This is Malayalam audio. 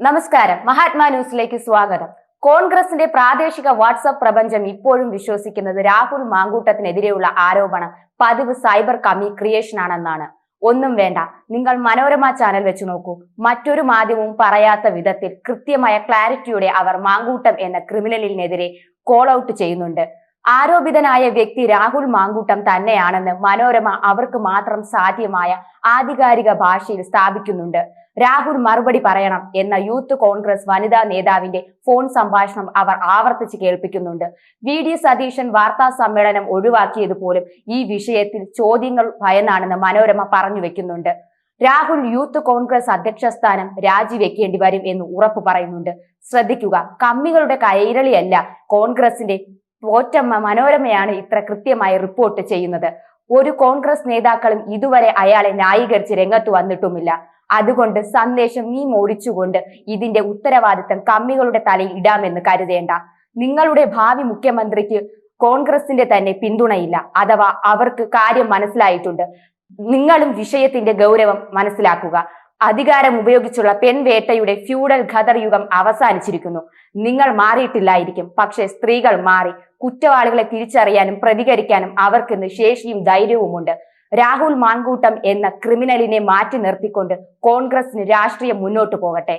നമസ്കാരം. മഹാത്മാ ന്യൂസിലേക്ക് സ്വാഗതം. കോൺഗ്രസിന്റെ പ്രാദേശിക വാട്സപ്പ് പ്രപഞ്ചം ഇപ്പോഴും വിശ്വസിക്കുന്നത് രാഹുൽ മാങ്കൂട്ടത്തിനെതിരെയുള്ള ആരോപണം. പതിവ് സൈബർ കമ്മി ക്രിയേഷൻ ആണെന്നാണ്. ഒന്നും വേണ്ട. നിങ്ങൾ മനോരമ ചാനൽ വെച്ച് നോക്കൂ. മറ്റൊരു മാധ്യമവും പറയാത്ത വിധത്തിൽ കൃത്യമായ ക്ലാരിറ്റിയോടെ അവർ മാങ്കൂട്ടം എന്ന ക്രിമിനലിനെതിരെ കോൾ ഔട്ട് ചെയ്യുന്നുണ്ട്. ആരോപിതനായ വ്യക്തി രാഹുൽ മാങ്കൂട്ടം തന്നെയാണെന്ന് മനോരമ അവർക്ക് മാത്രം സാധ്യമായ ആധികാരിക ഭാഷയിൽ സ്ഥാപിക്കുന്നുണ്ട്. രാഹുൽ മറുപടി പറയണം എന്ന യൂത്ത് കോൺഗ്രസ് വനിതാ നേതാവിന്റെ ഫോൺ സംഭാഷണം അവർ ആവർത്തിച്ച് കേൾപ്പിക്കുന്നുണ്ട്. വി ഡി സതീശൻ വാർത്താ സമ്മേളനം ഒഴിവാക്കിയത് പോലും ഈ വിഷയത്തിൽ ചോദ്യങ്ങൾ ഭയന്നാണെന്ന് മനോരമ പറഞ്ഞു വെക്കുന്നുണ്ട്. രാഹുൽ യൂത്ത് കോൺഗ്രസ് അധ്യക്ഷ സ്ഥാനം രാജിവെക്കേണ്ടി വരും എന്ന് ഉറപ്പു പറയുന്നുണ്ട്. ശ്രദ്ധിക്കുക കമ്മികളുടെ കൈരളിയല്ല കോൺഗ്രസിന്റെ പോറ്റമ്മ മനോരമയാണ് ഇത്ര കൃത്യമായി റിപ്പോർട്ട് ചെയ്യുന്നത്. ഒരു കോൺഗ്രസ് നേതാക്കളും ഇതുവരെ അയാളെ ന്യായീകരിച്ച് രംഗത്ത് വന്നിട്ടുമില്ല. അതുകൊണ്ട് സന്ദേശം നീ മോടിച്ചുകൊണ്ട് ഇതിന്റെ ഉത്തരവാദിത്തം കമ്മികളുടെ തലയിൽ ഇടാമെന്ന് കരുതേണ്ട. നിങ്ങളുടെ ഭാവി മുഖ്യമന്ത്രിക്ക് കോൺഗ്രസിന്റെ തന്നെ പിന്തുണയില്ല. അഥവാ അവർക്ക് കാര്യം മനസ്സിലായിട്ടുണ്ട്. നിങ്ങളും വിഷയത്തിന്റെ ഗൗരവം മനസ്സിലാക്കുക. അധികാരം ഉപയോഗിച്ചുള്ള പെൺവേട്ടയുടെ ഫ്യൂഡൽ ഖദർ യുഗം അവസാനിച്ചിരിക്കുന്നു. നിങ്ങൾ മാറിയിട്ടില്ലായിരിക്കും. പക്ഷെ സ്ത്രീകൾ മാറി കുറ്റവാളികളെ തിരിച്ചറിയാനും പ്രതികരിക്കാനും അവർക്കിന്ന് ശേഷിയും ധൈര്യവുമുണ്ട്. രാഹുൽ മാൻകൂട്ടം എന്ന ക്രിമിനലിനെ മാറ്റി നിർത്തിക്കൊണ്ട് കോൺഗ്രസിന് രാഷ്ട്രീയം മുന്നോട്ടു പോകട്ടെ.